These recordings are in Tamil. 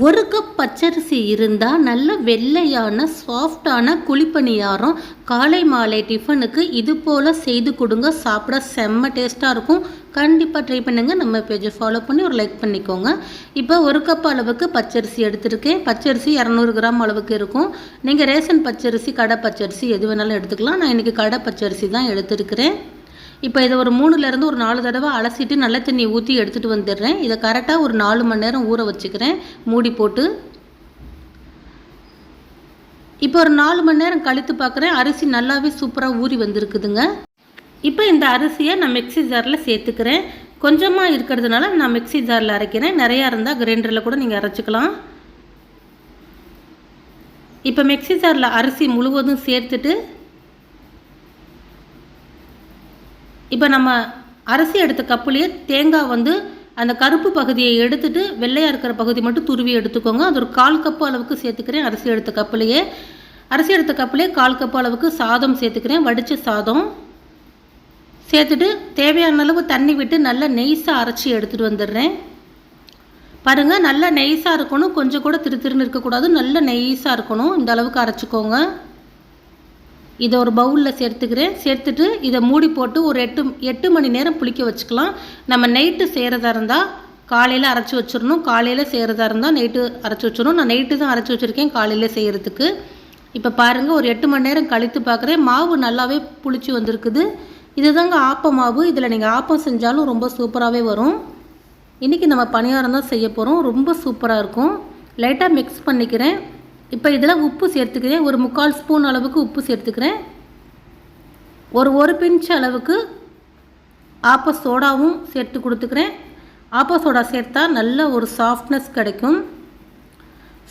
ஒரு கப் பச்சரிசி இருந்தால் நல்ல வெள்ளையான சாஃப்டான குழிப்பணியாரம் காலை மாலை டிஃபனுக்கு இது போல் செய்து கொடுங்க. சாப்பிட செம்ம டேஸ்ட்டாக இருக்கும். கண்டிப்பாக ட்ரை பண்ணுங்கள் நம்ம பேஜை ஃபாலோ பண்ணி ஒரு லைக் பண்ணிக்கோங்க. இப்போ ஒரு கப் அளவுக்கு பச்சரிசி எடுத்திருக்கேன். பச்சரிசி இரநூறு கிராம் அளவுக்கு இருக்கும். நீங்கள் ரேஷன் பச்சரிசி கடை பச்சரிசி எது வேணாலும் எடுத்துக்கலாம். நான் இன்றைக்கி கடை பச்சரிசி தான் எடுத்திருக்கிறேன். இப்போ இதை ஒரு மூணுலேருந்து ஒரு நாலு தடவை அலசிட்டு நல்ல தண்ணி ஊற்றி எடுத்துகிட்டு வந்துடுறேன். இதை கரெக்டாக ஒரு நாலு மணி நேரம் ஊற வச்சுக்கிறேன். மூடி போட்டு. இப்போ ஒரு நாலு மணி நேரம் கழித்து பார்க்குறேன். அரிசி நல்லாவே சூப்பராக ஊறி வந்திருக்குதுங்க. இப்போ இந்த அரிசியை நான் மிக்ஸி ஜாரில் சேர்த்துக்கிறேன். கொஞ்சமாக இருக்கிறதுனால நான் மிக்ஸி ஜாரில் அரைக்கிறேன். நிறையா இருந்தால் கிரைண்டரில் கூட நீங்கள் அரைச்சிக்கலாம். இப்போ மிக்ஸி ஜாரில் அரிசி முழுவதும் சேர்த்துட்டு இப்போ நம்ம அரிசி எடுத்த கப்புலேயே தேங்காய் வந்து அந்த கருப்பு பகுதியை எடுத்துட்டு வெள்ளையாக இருக்கிற பகுதி மட்டும் துருவி எடுத்துக்கோங்க. அது ஒரு கால் கப்பு அளவுக்கு சேர்த்துக்கிறேன் அரிசி எடுத்த கப்புலேயே. அரிசி எடுத்த கப்புலேயே கால் கப்பு அளவுக்கு சாதம் சேர்த்துக்கிறேன். வடித்த சாதம் சேர்த்துட்டு தேவையான அளவு தண்ணி விட்டு நல்லா நெய்ஸாக அரைச்சி எடுத்துகிட்டு வந்துடுறேன். பாருங்கள் நல்லா நெய்ஸாக இருக்கணும். கொஞ்சம் கூட திரு திருன்னு இருக்கக்கூடாது. நல்ல நெய்ஸாக இருக்கணும். இந்த அளவுக்கு அரைச்சிக்கோங்க. இதை ஒரு பவுலில் சேர்த்துக்கிறேன். சேர்த்துட்டு இதை மூடி போட்டு ஒரு எட்டு எட்டு மணி நேரம் புளிக்க வச்சுக்கலாம். நம்ம நைட்டு செய்கிறதா இருந்தால் காலையில் அரைச்சி வச்சிடணும். காலையில் செய்கிறதா இருந்தால் நைட்டு அரைச்சி வச்சிடணும். நான் நைட்டு தான் அரைச்சி வச்சுருக்கேன் காலையில் செய்கிறதுக்கு இப்போ பாருங்கள் ஒரு எட்டு மணி நேரம் கழித்து பார்க்குறேன் மாவு நல்லாவே புளிச்சு வந்திருக்குது. இதுதாங்க ஆப்ப மாவு. இதில் நீங்கள் ஆப்பம் செஞ்சாலும் ரொம்ப சூப்பராகவே வரும். இன்றைக்கி நம்ம பணியாரம் தான் செய்ய போகிறோம் ரொம்ப சூப்பராக இருக்கும். லைட்டாக மிக்ஸ் பண்ணிக்கிறேன். இப்போ இதில் உப்பு சேர்த்துக்கிறேன். ஒரு முக்கால் ஸ்பூன் அளவுக்கு உப்பு சேர்த்துக்கிறேன். ஒரு ஒரு பிஞ்ச் அளவுக்கு ஆப்ப சோடாவும் சேர்த்து கொடுத்துக்கிறேன். ஆப்ப சோடா சேர்த்தா நல்ல ஒரு சாஃப்ட்னஸ் கிடைக்கும்.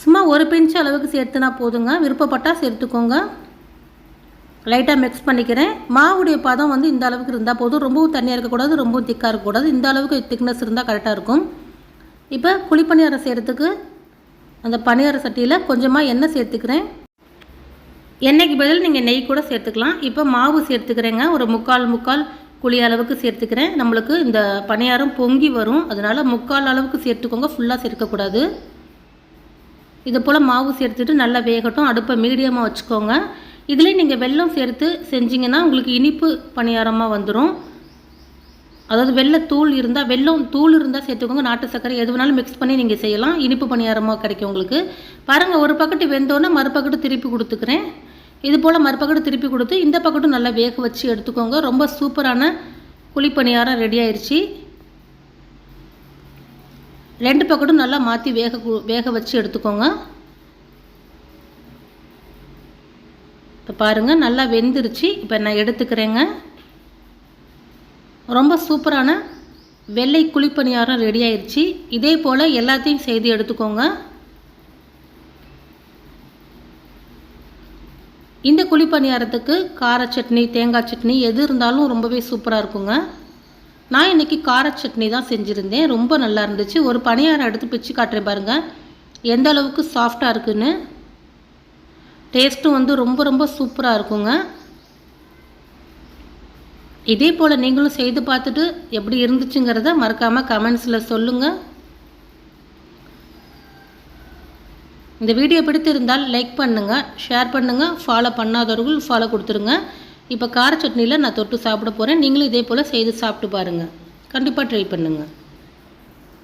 சும்மா ஒரு பிஞ்ச் அளவுக்கு சேர்த்துனா போதுங்க. விருப்பப்பட்டால் சேர்த்துக்கோங்க. லைட்டாக மிக்ஸ் பண்ணிக்கிறேன். மாவுடைய பதம் வந்து இந்த அளவுக்கு இருந்தால் போதும். ரொம்பவும் தண்ணியாக இருக்கக்கூடாது ரொம்பவும் திக்காக இருக்கக்கூடாது. இந்த அளவுக்கு திக்னஸ் இருந்தால் கரெக்டாக இருக்கும். இப்போ குழிப்பணியாரம் செய்கிறதுக்கு அந்த பணியார சட்டியில் கொஞ்சமாக எண்ணெய் சேர்த்துக்கிறேன். எண்ணெய்க்கு பதில் நீங்கள் நெய் கூட சேர்த்துக்கலாம். இப்போ மாவு சேர்த்துக்கிறேங்க. ஒரு முக்கால் முக்கால் குழி அளவுக்கு சேர்த்துக்கிறேன். நம்மளுக்கு இந்த பணியாரம் பொங்கி வரும். அதனால் முக்கால் அளவுக்கு சேர்த்துக்கோங்க. ஃபுல்லாக சேர்க்கக்கூடாது இது போல் மாவு சேர்த்துட்டு நல்லா வேகட்டும். அடுப்பை மீடியமாக வச்சுக்கோங்க. இதில் நீங்கள் வெல்லம் சேர்த்து செஞ்சிங்கன்னா உங்களுக்கு இனிப்பு பணியாரமாக வந்துடும் அதாவது வெள்ளை தூள் இருந்தால் வெள்ளம் தூள் இருந்தால் சேர்த்துக்கோங்க. நாட்டு சர்க்கரை எது வேணாலும் மிக்ஸ் பண்ணி நீங்கள் செய்யலாம். இனிப்பு பணியாரமாக கிடைக்கும் உங்களுக்கு. பாருங்கள் ஒரு பக்கெட்டு வெந்தோன்னே மறுபக்கெட்டு திருப்பி கொடுத்துக்கிறேன். இது போல் மறுபக்கெட்டு திருப்பி கொடுத்து இந்த பக்கெட்டும் நல்லா வேக வச்சு எடுத்துக்கோங்க. ரொம்ப சூப்பரான குழிப்பணியாரம் ரெடி ஆயிடுச்சு ரெண்டு பக்கெட்டும் நல்லா மாற்றி வேக வேக வச்சு எடுத்துக்கோங்க. இப்போ பாருங்கள் நல்லா வெந்துருச்சு. இப்போ நான் எடுத்துக்கிறேங்க. ரொம்ப சூப்பரான வெள்ளை குழிப்பணியாரம் ரெடி ஆயிடுச்சு இதே போல் எல்லாத்தையும் செய்து எடுத்துக்கோங்க. இந்த குழிப்பணியாரத்துக்கு கார சட்னி தேங்காய் சட்னி எது இருந்தாலும் ரொம்பவே சூப்பராக இருக்குங்க. நான் இன்றைக்கி கார சட்னி தான் செஞ்சுருந்தேன். ரொம்ப நல்லா இருந்துச்சு. ஒரு பணியாரம் எடுத்து பிச்சு காட்டுறேன் பாருங்கள் எந்த அளவுக்கு சாஃப்டாக இருக்குன்னு. டேஸ்ட்டும் வந்து ரொம்ப ரொம்ப சூப்பராக இருக்குங்க. இதே போல் நீங்களும் செய்து பார்த்துட்டு எப்படி இருந்துச்சுங்கிறத மறக்காமல் கமெண்ட்ஸில் சொல்லுங்கள் இந்த வீடியோ பிடித்திருந்தால் லைக் பண்ணுங்கள் ஷேர் பண்ணுங்கள் ஃபாலோ பண்ணாதவர்கள் ஃபாலோ கொடுத்துருங்க. இப்போ கார சட்னியில் நான் தொட்டு சாப்பிட போகிறேன் நீங்களும் இதே போல் செய்து சாப்பிட்டு பாருங்கள் கண்டிப்பாக ட்ரை பண்ணுங்கள்